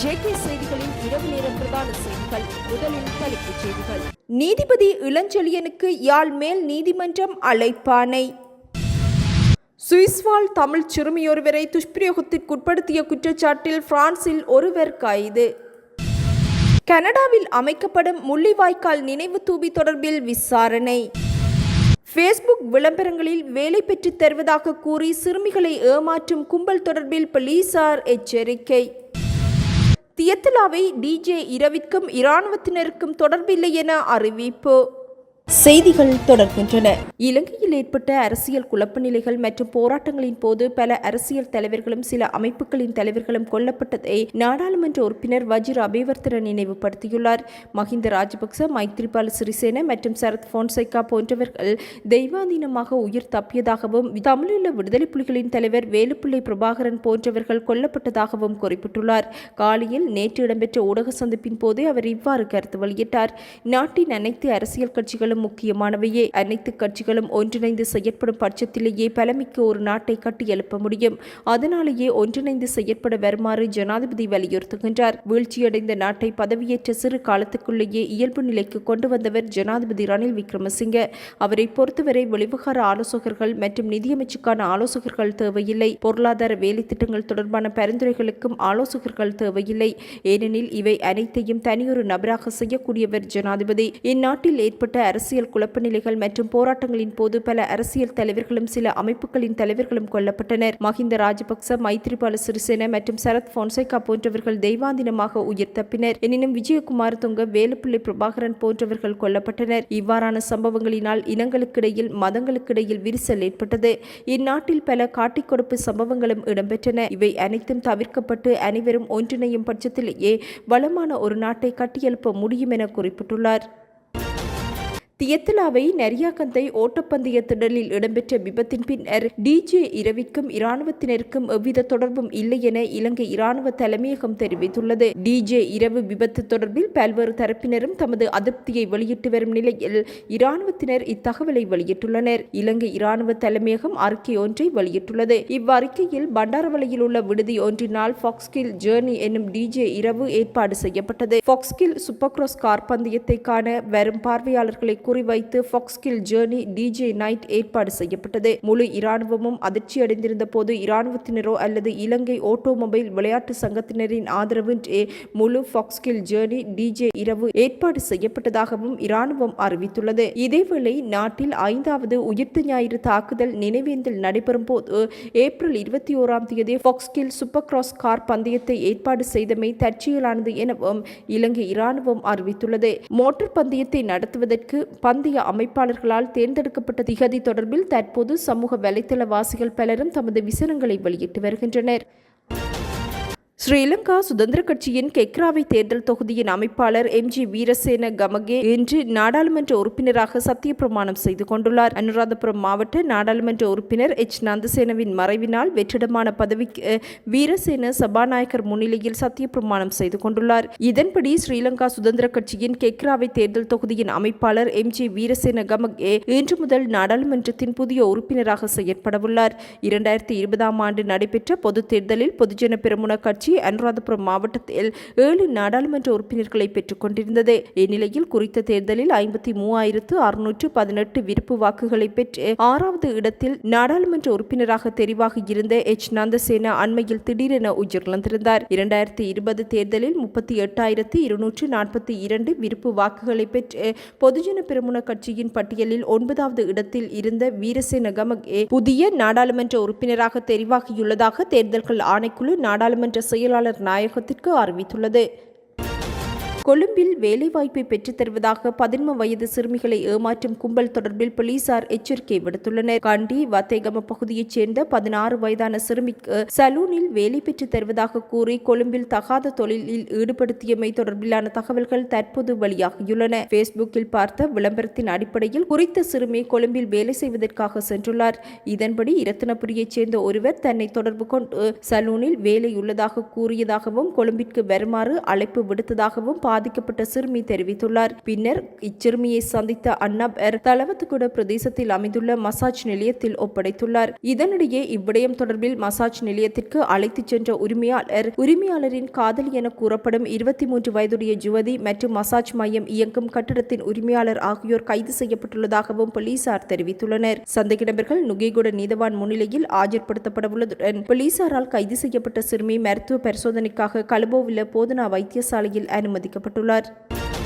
JK செய்திகளின் இரவு நேர பிரதான செய்திகள் முதலில் தலைப்புச் செய்திகள். நீதிபதி இளஞ்செழியனுக்கு யாழ் மேல் நீதிமன்றம் அழைப்பானை சுவிஸ்வால் தமிழ் சிறுமியொருவரை துஷ்பிரயோகத்திற்குட்படுத்திய குற்றச்சாட்டில் பிரான்சில் ஒருவர் கைது. கனடாவில் அமைக்கப்படும் முள்ளிவாய்க்கால் நினைவு தூபி தொடர்பில் விசாரணை. ஃபேஸ்புக் விளம்பரங்களில் வேலை பெற்றுத் தருவதாக கூறி சிறுமிகளை ஏமாற்றும் கும்பல் தொடர்பில் போலீசார் எச்சரிக்கை. தியத்துலாவை டிஜே இரவிற்கும் இராணுவத்தினருக்கும் தொடர்பில்லை என அறிவிப்பு. செய்திகள் தொடர்கின்றன. இலங்கையில் ஏற்பட்ட அரசியல் குழப்ப நிலைகள் மற்றும் போராட்டங்களின் போது பல அரசியல் தலைவர்களும் சில அமைப்புகளின் தலைவர்களும் கொல்லப்பட்டதை நாடாளுமன்ற உறுப்பினர் வஜிர் அபிவர்த்தன நினைவுபடுத்தியுள்ளார். மஹிந்த ராஜபக்ச மைத்ரிபால சிறிசேன மற்றும் சரத் போன்சைகா போன்றவர்கள் தெய்வாதீனமாக உயிர் தப்பியதாகவும் தமிழீழ விடுதலை புலிகளின் தலைவர் வேலுப்பிள்ளை பிரபாகரன் போன்றவர்கள் கொல்லப்பட்டதாகவும் குறிப்பிட்டுள்ளார். காலையில் நேற்று இடம்பெற்ற ஊடக சந்திப்பின் போதே அவர் இவ்வாறு கருத்து வெளியிட்டார். நாட்டின் அனைத்து அரசியல் கட்சிகளும் முக்கியமானவையே. அனைத்து கட்சிகளும் ஒன்றிணைந்து செயற்படும் பட்சத்திலேயே பலமிக்க ஒரு நாட்டை கட்டி எழுப்ப முடியும். அதனாலேயே ஒன்றிணைந்து செயற்பட வருமாறு ஜனாதிபதி வலியுறுத்துகின்றார். வீழ்ச்சியடைந்த நாட்டை பதவியேற்ற சிறு காலத்துக்குள்ளேயே இயல்பு நிலைக்கு கொண்டு வந்தவர் ஜனாதிபதி ரணில் விக்ரமசிங்க. அவரை பொறுத்தவரை வெளிவகார ஆலோசகர்கள் மற்றும் நிதியமைச்சுக்கான ஆலோசகர்கள் தேவையில்லை. பொருளாதார வேலை திட்டங்கள் தொடர்பான பரிந்துரைகளுக்கும் ஆலோசகர்கள் தேவையில்லை. ஏனெனில் இவை அனைத்தையும் தனியொரு நபராக செய்யக்கூடியவர் ஜனாதிபதி. இந்நாட்டில் ஏற்பட்ட அரசு அரசியல் குழப்ப நிலைகள் மற்றும் போராட்டங்களின் போது பல அரசியல் தலைவர்களும் சில அமைப்புகளின் தலைவர்களும் கொல்லப்பட்டனர். மஹிந்த ராஜபக்ச மைத்ரிபால சிறிசேன மற்றும் சரத் போன்சேகா போன்றவர்கள் தெய்வாந்தினமாக உயிர் தப்பினர். எனினும் விஜயகுமார் துங்க வேலுப்பிள்ளை பிரபாகரன் போன்றவர்கள் கொல்லப்பட்டனர். இவ்வாறான சம்பவங்களினால் இனங்களுக்கிடையில் மதங்களுக்கிடையில் விரிசல் ஏற்பட்டது. இந்நாட்டில் பல காட்டிக் கொடுப்பு சம்பவங்களும் இடம்பெற்றன. இவை அனைத்தும் தவிர்க்கப்பட்டு அனைவரும் ஒன்றிணையும் பட்சத்திலேயே வளமான ஒரு நாட்டை கட்டியெழுப்ப முடியும் என குறிப்பிட்டுள்ளார். தியத்தலாவை நரியாக்கந்தை ஓட்டப்பந்தய திடலில் இடம்பெற்ற விபத்தின் பின்னர் டிஜே இரவிற்கும் இராணுவத்தினருக்கும் எவ்வித தொடர்பும் இல்லை என இலங்கை இராணுவ தலைமையகம் தெரிவித்துள்ளது. டிஜே இரவு விபத்து தொடர்பில் பல்வேறு தரப்பினரும் தமது அதிருப்தியை வெளியிட்டு வரும் நிலையில் இராணுவத்தினர் இத்தகவலை வெளியிட்டுள்ளனர். இலங்கை இராணுவ தலைமையகம் அறிக்கை ஒன்றை வெளியிட்டுள்ளது. இவ்வறிக்கையில் பண்டாரவளையில் உள்ள விடுதி ஒன்றினால் ஃபாக்ஸ்கில் ஜேர்னி என்னும் டிஜே இரவு ஏற்பாடு செய்யப்பட்டது. ஃபாக்ஸ்கில் சூப்பர்கிராஸ் கார் பந்தயத்தை காண வரும் பார்வையாளர்களை குறிவைத்து ஃபாக்ஸ்கில் ஜேர்னி டிஜே நைட் ஏற்பாடு செய்யப்பட்டது. முழு இராணுவமும் அதிர்ச்சியடைந்திருந்த போது இராணுவத்தினரோ அல்லது இலங்கை ஆட்டோமொபைல் விளையாட்டு சங்கத்தினரின் ஆதரவின்றி முழு ஃபாக்ஸ்கில் ஜேர்னி டிஜே இரவு ஏற்பாடு செய்யப்பட்டதாகவும் இராணுவம் அறிவித்துள்ளது. இதேவேளை நாட்டில் ஐந்தாவது உயிர்த்த ஞாயிறு தாக்குதல் நினைவேந்தல் நடைபெறும் போது ஏப்ரல் இருபத்தி ஓராம் தேதி ஃபாக்ஸ்கில் சூப்பர் கிராஸ் கார் பந்தயத்தை ஏற்பாடு செய்தமை தற்செயலானது எனவும் இலங்கை இராணுவம் அறிவித்துள்ளது. மோட்டார் பந்தயத்தை நடத்துவதற்கு பந்தய அமைப்பாளர்களால் தேர்ந்தெடுக்கப்பட்ட திகதி தொடர்பில் தற்போது சமூக வலைத்தளவாசிகள் பலரும் தமது விசனங்களை வெளியிட்டு வருகின்றனர். ஸ்ரீலங்கா சுதந்திர கட்சியின் கெக்ராவை தேர்தல் தொகுதியின் அமைப்பாளர் எம். ஜி. வீரசேன கமகே இன்று நாடாளுமன்ற உறுப்பினராக சத்திய பிரமாணம் செய்து கொண்டுள்ளார். அனுராதபுரம் மாவட்ட நாடாளுமன்ற உறுப்பினர் எச். நந்தசேனவின் மறைவினால் வெற்றிடமான பதவிக்கு வீரசேன சபாநாயகர் முன்னிலையில் சத்திய பிரமாணம் செய்து கொண்டுள்ளார். இதன்படி ஸ்ரீலங்கா சுதந்திர கட்சியின் கெக்ராவை தேர்தல் தொகுதியின் அமைப்பாளர் எம். ஜி. வீரசேன கமகே இன்று முதல் நாடாளுமன்றத்தின் புதிய உறுப்பினராக செயற்படவுள்ளார். இரண்டாயிரத்தி இருபதாம் ஆண்டு நடைபெற்ற பொதுத் தேர்தலில் பொதுஜன பெருமுன கட்சி கட்சி அனுராதபுரம் மாவட்டத்தில் ஏழு நாடாளுமன்ற உறுப்பினர்களை பெற்றுக் கொண்டிருந்தது. இந்நிலையில் குறித்த தேர்தலில் ஐம்பத்தி மூவாயிரத்து அறுநூற்று பதினெட்டு விருப்பு வாக்குகளை பெற்று ஆறாவது இடத்தில் நாடாளுமன்ற உறுப்பினராக தெரிவாக இருந்த எச். நந்தசேனா அண்மையில் திடீரென உயிரிழந்திருந்தார். இரண்டாயிரத்தி இருபது தேர்தலில் முப்பத்தி எட்டாயிரத்து இருநூற்று நாற்பத்தி இரண்டு விருப்பு வாக்குகளை பெற்று பொதுஜன பெருமுன கட்சியின் பட்டியலில் ஒன்பதாவது இடத்தில் இருந்த வீரசேன கமகே புதிய நாடாளுமன்ற உறுப்பினராக தெரிவாகியுள்ளதாக தேர்தல்கள் ஆணைக்குழு நாடாளுமன்ற செயலாளர் நாயகத்திற்கு அறிவித்துள்ளது. கொழும்பில் வேலைவாய்ப்பை பெற்றுத் தருவதாக பதின்ம வயது சிறுமிகளை ஏமாற்றும் கும்பல் தொடர்பில் போலீசார் எச்சரிக்கை விடுத்துள்ளனர். கண்டி வத்தேகம பகுதியைச் சேர்ந்த பதினாறு வயதான சிறுமிக்கு சலூனில் வேலை பெற்றுத் தருவதாக கூறி கொழும்பில் தகாத தொழிலில் ஈடுபடுத்தியமை தொடர்பிலான தகவல்கள் தற்போது வெளியாகியுள்ளன. பேஸ்புக்கில் பார்த்த விளம்பரத்தின் அடிப்படையில் குறித்த சிறுமி கொழும்பில் வேலை செய்வதற்காக சென்றுள்ளார். இதன்படி இரத்தினபுரியைச் சேர்ந்த ஒருவர் தன்னை தொடர்பு கொண்டு சலூனில் வேலை உள்ளதாக கூறியதாகவும் கொழும்பிற்கு வருமாறு அழைப்பு விடுத்ததாகவும் பாதி பாதிக்கப்பட்ட சிறுமி தெரிவித்துள்ளார். பின்னர் இச்சிறுமியை சந்தித்த அன்னபர் தலவத்துக்குட பிரதேசத்தில் அமைந்துள்ள மசாஜ் நிலையத்தில் ஒப்படைத்துள்ளார். இதனிடையே இவ்விடயம் தொடர்பில் மசாஜ் நிலையத்திற்கு அழைத்துச் சென்ற உரிமையாளர் உரிமையாளரின் காதலி என கூறப்படும் இருபத்தி மூன்று வயதுடைய ஜுவதி மற்றும் மசாஜ் மையம் இயங்கும் கட்டிடத்தின் உரிமையாளர் ஆகியோர் கைது செய்யப்பட்டுள்ளதாகவும் போலீசார் தெரிவித்துள்ளனர். சந்தேக நபர்கள் நீதவான் முன்னிலையில் ஆஜர்படுத்தப்படவுள்ளதுடன் போலீசாரால் கைது செய்யப்பட்ட சிறுமி மருத்துவ பரிசோதனைக்காக கலுபோவில போதனா வைத்தியசாலையில் தெரிவிக்கப்பட்டுள்ளார்.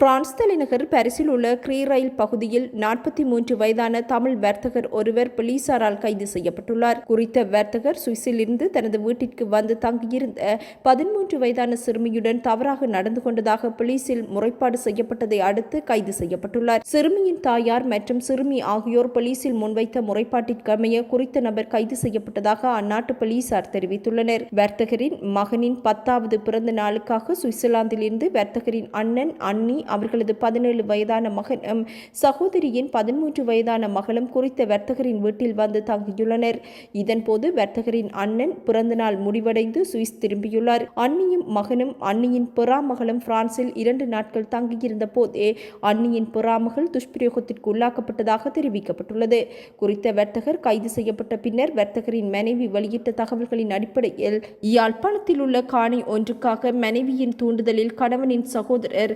பிரான்ஸ் தலைநகர் பாரிஸில் உள்ள க்ரீ ரயில் பகுதியில் நாற்பத்தி மூன்று வயதான தமிழ் வர்த்தகர் ஒருவர் போலீசாரால் கைது செய்யப்பட்டுள்ளார். குறித்த வர்த்தகர் சுவிஸிலிருந்து தனது வீட்டிற்கு வந்து தங்கியிருந்த பதிமூன்று வயதான சிறுமியுடன் தவறாக நடந்து கொண்டதாக போலீசில் முறைப்பாடு செய்யப்பட்டதை அடுத்து கைது செய்யப்பட்டுள்ளார். சிறுமியின் தாயார் மற்றும் சிறுமி ஆகியோர் போலீசில் முன்வைத்த முறைப்பாட்டிற்கமைய குறித்த நபர் கைது செய்யப்பட்டதாக அந்நாட்டு போலீசார் தெரிவித்துள்ளனர். வர்த்தகரின் மகனின் பத்தாவது பிறந்த நாளுக்காக சுவிட்சர்லாந்திலிருந்து வர்த்தகரின் அண்ணன் அண்ணி அவர்களது பதினேழு வயதான மகனும் சகோதரியின் பதிமூன்று வயதான மகளும் குறித்த வர்த்தகரின் வீட்டில் வந்து தங்கியுள்ளனர். இதன்போது வர்த்தகரின் அண்ணன் பிறந்தநாள் முடிவடைந்து சுவிஸ் திரும்பியுள்ளார். அன்னியும் மகனும் அன்னியின் பெறாமகளும் பிரான்சில் இரண்டு நாட்கள் தங்கியிருந்த போதே அன்னியின் பெறாமகள் துஷ்பிரயோகத்திற்கு உள்ளாக்கப்பட்டதாக தெரிவிக்கப்பட்டுள்ளது. குறித்த வர்த்தகர் கைது செய்யப்பட்ட பின்னர் வர்த்தகரின் மனைவி வெளியிட்ட தகவல்களின் அடிப்படையில் யாழ்ப்பாணத்தில் உள்ள காணி ஒன்றுக்காக மனைவியின் தூண்டுதலில் கணவனின் சகோதரர்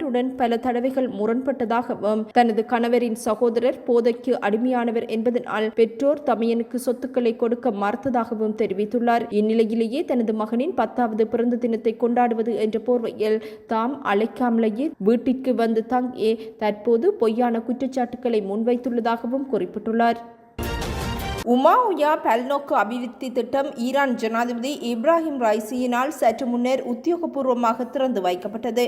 கணவருடன் பல தடவைகள் முரண்பட்டதாகவும் தனது கணவரின் சகோதரர் போதைக்கு அடிமையானவர் என்பதனால் பெற்றோர் தமையனுக்கு சொத்துக்களை கொடுக்க மறுத்ததாகவும் தெரிவித்துள்ளார். இந்நிலையிலேயே தனது மகனின் பத்தாவது பிறந்த தினத்தை கொண்டாடுவது என்ற போர்வையில் தாம் அழைக்காமலேயே வீட்டிற்கு வந்து தங்கி தற்போது பொய்யான குற்றச்சாட்டுக்களை முன்வைத்துள்ளதாகவும் குறிப்பிட்டுள்ளார். உமாவுயா பல்நோக்கு அபிவிருத்தி திட்டம் ஈரான் ஜனாதிபதி இப்ராஹிம் ரைசியினால் சற்று முன்னர் உத்தியோகபூர்வமாக திறந்து வைக்கப்பட்டது.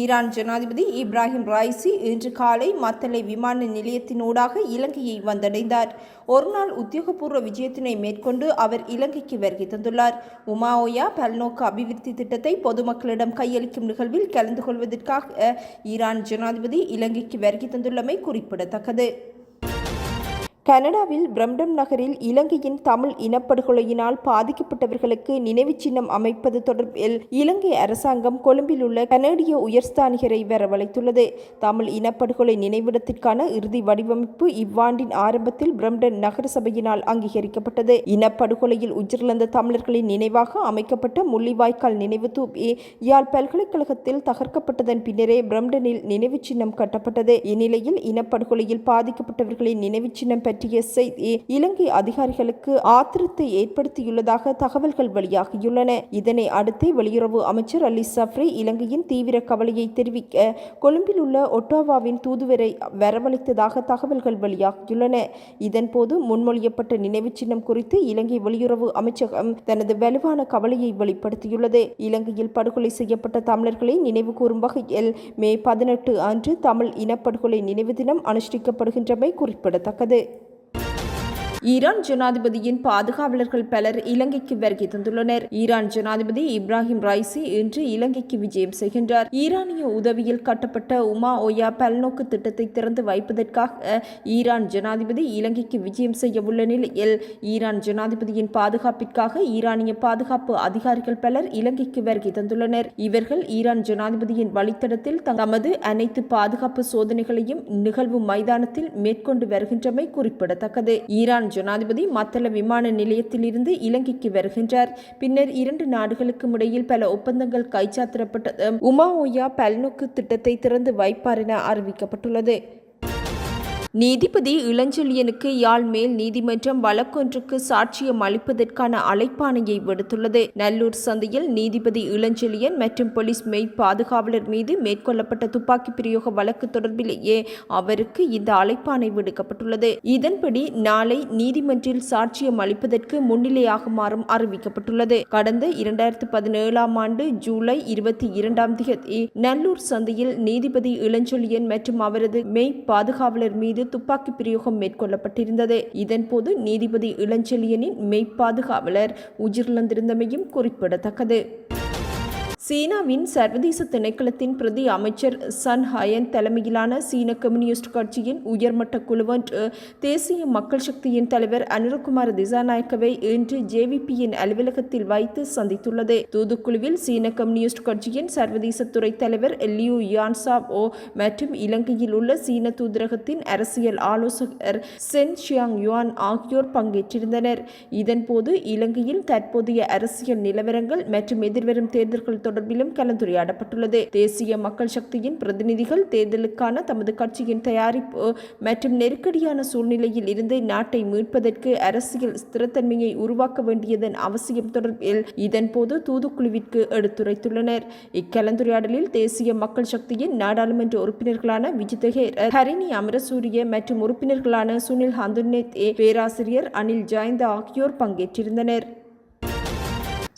ஈரான் ஜனாதிபதி இப்ராஹிம் ரைசி இன்று காலை மத்தளை விமான நிலையத்தினூடாக இலங்கையை வந்தடைந்தார். ஒருநாள் உத்தியோகபூர்வ விஜயத்தினை மேற்கொண்டு அவர் இலங்கைக்கு வருகை தந்துள்ளார். உமாவோயா பல்நோக்கு அபிவிருத்தி திட்டத்தை பொதுமக்களிடம் கையளிக்கும் நிகழ்வில் கலந்து கொள்வதற்காக ஈரான் ஜனாதிபதி இலங்கைக்கு வருகை தந்துள்ளமை குறிப்பிடத்தக்கது. கனடாவில் பிரம்டம் நகரில் இலங்கையின் தமிழ் இனப்படுகொலையினால் பாதிக்கப்பட்டவர்களுக்கு நினைவு சின்னம் அமைப்பது தொடர்பில் இலங்கை அரசாங்கம் கொழும்பில் உள்ள கனேடிய உயர்ஸ்தானிகரை வரவழைத்துள்ளது. தமிழ் இனப்படுகொலை நினைவிடத்திற்கான இறுதி வடிவமைப்பு இவ்வாண்டின் ஆரம்பத்தில் பிரம்டன் நகர சபையினால் அங்கீகரிக்கப்பட்டது. இனப்படுகொலையில் உயிரிழந்த தமிழர்களின் நினைவாக அமைக்கப்பட்ட முள்ளிவாய்க்கால் நினைவு தூபி யாழ் பல்கலைக்கழகத்தில் தகர்க்கப்பட்டதன் பின்னரே பிரம்டனில் நினைவு சின்னம் கட்டப்பட்டது. இந்நிலையில் இனப்படுகொலையில் பாதிக்கப்பட்டவர்களின் நினைவு சின்னம் பற்றிய செய்தி இலங்கை அதிகாரிகளுக்கு ஆத்திரத்தை ஏற்படுத்தியுள்ளதாக தகவல்கள் வெளியாகியுள்ளன. இதனை அடுத்து வெளியுறவு அமைச்சர் அலி சப்ரி இலங்கையின் தீவிர கவலையை தெரிவிக்க கொழும்பில் உள்ள ஒட்டோவாவின் தூதுவரை வரவழைத்ததாக தகவல்கள் வெளியாகியுள்ளன. இதன்போது முன்மொழியப்பட்ட நினைவு சின்னம் குறித்து இலங்கை வெளியுறவு அமைச்சகம் தனது வலுவான கவலையை வெளிப்படுத்தியுள்ளது. இலங்கையில் படுகொலை செய்யப்பட்ட தமிழர்களை நினைவு கூறும் வகையில் மே பதினெட்டு அன்று தமிழ் இனப்படுகொலை நினைவு தினம் அனுஷ்டிக்கப்படுகின்றமை குறிப்பிடத்தக்கது. ஈரான் ஜனாதிபதியின் பாதுகாவலர்கள் பலர் இலங்கைக்கு வருகை தந்துள்ளனர். ஈரான் ஜனாதிபதி இப்ராஹிம் ரைசி இன்று இலங்கைக்கு விஜயம் செய்கின்றார். ஈரானிய உதவியில் கட்டப்பட்ட உமா ஓயா பல்நோக்கு திட்டத்தை திறந்து வைப்பதற்காக ஈரான் ஜனாதிபதி இலங்கைக்கு விஜயம் செய்ய உள்ள நிலையில் ஈரான் ஜனாதிபதியின் பாதுகாப்பிற்காக ஈரானிய பாதுகாப்பு அதிகாரிகள் பலர் இலங்கைக்கு வருகை தந்துள்ளனர். இவர்கள் ஈரான் ஜனாதிபதியின் வழித்தடத்தில் தமது அனைத்து பாதுகாப்பு சோதனைகளையும் நிகழ்வு மைதானத்தில் மேற்கொண்டு வருகின்றமை குறிப்பிடத்தக்கது. ஈரான் ஜனாதிபதி மத்தள விமான நிலையத்திலிருந்து இலங்கைக்கு வருகின்றார். பின்னர் இரண்டு நாடுகளுக்கும் இடையில் பல ஒப்பந்தங்கள் கைச்சாத்திடப்பட்டது உமா ஓயா பல்நோக்கு திட்டத்தை திறந்து வைப்பார் என அறிவிக்கப்பட்டுள்ளது. நீதிபதி இளஞ்செழியனுக்கு யாழ் மேல் நீதிமன்றம் வழக்கொன்றுக்கு சாட்சியம் அளிப்பதற்கான அழைப்பாணையை விடுத்துள்ளது. நல்லூர் சந்தையில் நீதிபதி இளஞ்செழியன் மற்றும் போலீஸ் மெய் பாதுகாவலர் மீது மேற்கொள்ளப்பட்ட துப்பாக்கி பிரயோக வழக்கு தொடர்பிலேயே அவருக்கு இந்த அழைப்பாணை விடுக்கப்பட்டுள்ளது. இதன்படி நாளை நீதிமன்றில் சாட்சியம் அளிப்பதற்கு முன்னிலையாகுமாறும் அறிவிக்கப்பட்டுள்ளது. கடந்த இரண்டாயிரத்து பதினேழாம் ஆண்டு ஜூலை இருபத்தி இரண்டாம் தேதி நல்லூர் சந்தையில் நீதிபதி இளஞ்செழியன் மற்றும் அவரது மெய் பாதுகாவலர் மீது மீது துப்பாக்கி பிரயோகம் மேற்கொள்ளப்பட்டிருந்தது. இதன்போது நீதிபதி இளஞ்செழியனின் மெய்ப்பாதுகாவலர் உயிரிழந்திருந்தமையும் குறிப்பிடத்தக்கது. சீனாவின் சர்வதேச திணைக்களத்தின் பிரதி அமைச்சர் சன் ஹயன் தலைமையிலான சீன கம்யூனிஸ்ட் கட்சியின் உயர்மட்ட குழுவொன்று தேசிய மக்கள் சக்தியின் தலைவர் அனுரகுமார் திசாநாயக்கவை இன்று ஜேவிபியின் அலுவலகத்தில் வைத்து சந்தித்துள்ளது. தூதுக்குழுவில் சீன கம்யூனிஸ்ட் கட்சியின் சர்வதேச துறை தலைவர் லியூ யான்சாப் ஓ மற்றும் இலங்கையில் உள்ள சீன தூதரகத்தின் அரசியல் ஆலோசகர் சென் ஷியாங் யுவான் ஆகியோர் பங்கேற்றிருந்தனர். இதன்போது இலங்கையில் தற்போதைய அரசியல் நிலவரங்கள் மற்றும் எதிர்வரும் தேர்தல்கள் தொடர்பிலும் கலந்துரையாடப்பட்டுள்ளது. தேசிய மக்கள் சக்தியின் பிரதிநிதிகள் தேர்தலுக்கான தமது கட்சியின் தயாரிப்பு மற்றும் நெருக்கடியான சூழ்நிலையில் இருந்து நாட்டை மீட்பதற்கு அரசியல் ஸ்திரத்தன்மையை உருவாக்க வேண்டியதன் அவசியம் தொடர்பில் இதன்போது தூதுக்குழுவிற்கு எடுத்துரைத்துள்ளனர். இக்கலந்துரையாடலில் தேசிய மக்கள் சக்தியின் நாடாளுமன்ற உறுப்பினர்களான விஜிதகே ஹரிணி அமரசூரிய மற்றும் உறுப்பினர்களான சுனில் ஹந்துனேத் ஏ பேராசிரியர் அனில் ஜாயந்த ஆகியோர் பங்கேற்றிருந்தனர்.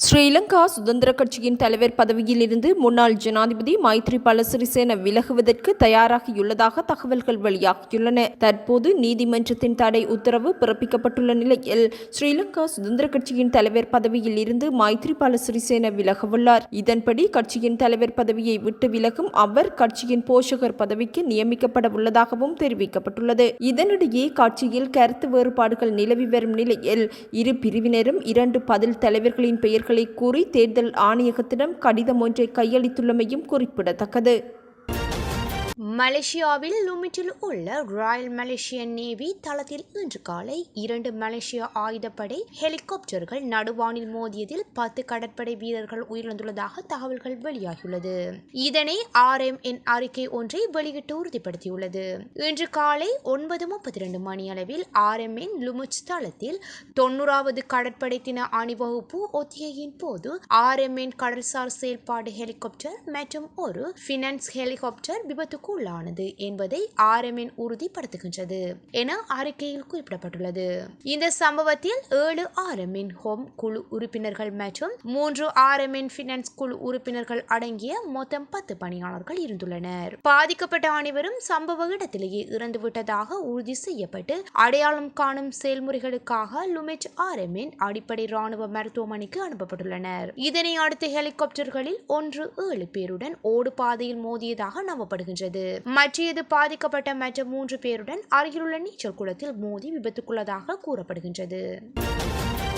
ஸ்ரீலங்கா சுதந்திர கட்சியின் தலைவர் பதவியில் இருந்து முன்னாள் ஜனாதிபதி மைத்ரிபால சிறிசேன விலகுவதற்கு தயாராகியுள்ளதாக தகவல்கள் வெளியாகியுள்ளன. தற்போது நீதிமன்றத்தின் தடை உத்தரவு பிறப்பிக்கப்பட்டுள்ள நிலையில் ஸ்ரீலங்கா சுதந்திர கட்சியின் தலைவர் பதவியில் இருந்து மைத்ரிபால சிறிசேன விலகவுள்ளார். இதன்படி கட்சியின் தலைவர் பதவியை விட்டு விலகும் அவர் கட்சியின் போஷகர் பதவிக்கு நியமிக்கப்பட உள்ளதாகவும் தெரிவிக்கப்பட்டுள்ளது. இதனிடையே கட்சியில் கருத்து வேறுபாடுகள் நிலவி வரும் நிலையில் இரு பிரிவினரும் இரண்டு பதில் தலைவர்களின் பெயர்கள் கூறி தேர்தல் ஆணையகத்திடம் கடிதம் ஒன்றை கையளித்துள்ளமையும் குறிப்பிடத்தக்கது. மலேசியாவில் லுமிட்டில் உள்ள ராயல் மலேசியன் நேவி தளத்தில் இன்று காலை இரண்டு மலேசிய ஆயுதப்படை ஹெலிகாப்டர்கள் நடுவானில் மோதியதில் பத்து கடற்படை வீரர்கள் உயிரிழந்துள்ளதாக தகவல்கள் வெளியாகியுள்ளது. இதனை ஆர்எம்என் அறிக்கை ஒன்றை வெளியிட்டு உறுதிப்படுத்தியுள்ளது. இன்று காலை ஒன்பது முப்பத்தி ரெண்டு மணி அளவில் ஆர்எம்என் லுமுச் தளத்தில் தொண்ணூறாவது கடற்படை தின அணிவகுப்பு ஒத்திகையின் போது ஆர்எம்என் கடல்சார் செயல்பாடு ஹெலிகாப்டர் மற்றும் ஒரு பினான்ஸ் ஹெலிகாப்டர் விபத்துக்கு உள்ளானது என்பதை ஆர்எம்என் உறுதிப்படுத்துகின்றது என அறிக்கையில் குறிப்பிடப்பட்டுள்ளது. இந்த சம்பவத்தில் ஏழு ஆர்எம்என் ஹோம் குழு உறுப்பினர்கள் மற்றும் மூன்று ஆர்எம்என் பினான்ஸ் குழு உறுப்பினர்கள் அடங்கிய மொத்தம் பத்து பணியாளர்கள் இருந்துள்ளனர். பாதிக்கப்பட்ட அனைவரும் சம்பவ இடத்திலேயே இறந்துவிட்டதாக உறுதி செய்யப்பட்டு அடையாளம் காணும் செயல்முறைகளுக்காக லுமெச் ஆர்எம்என் அடிப்படை ராணுவ மருத்துவமனைக்கு அனுப்பப்பட்டுள்ளனர். இதனை அடுத்து ஹெலிகாப்டர்களில் ஒன்று ஏழு பேருடன் ஓடு பாதையில் மோதியதாக நம்பப்படுகின்றது. மற்றையது பாதிக்கப்பட்ட மற்ற மூன்று பேருடன் அருகிலுள்ள நீச்சல் குளத்தில் மோதி விபத்துக்குள்ளதாக கூறப்படுகின்றது.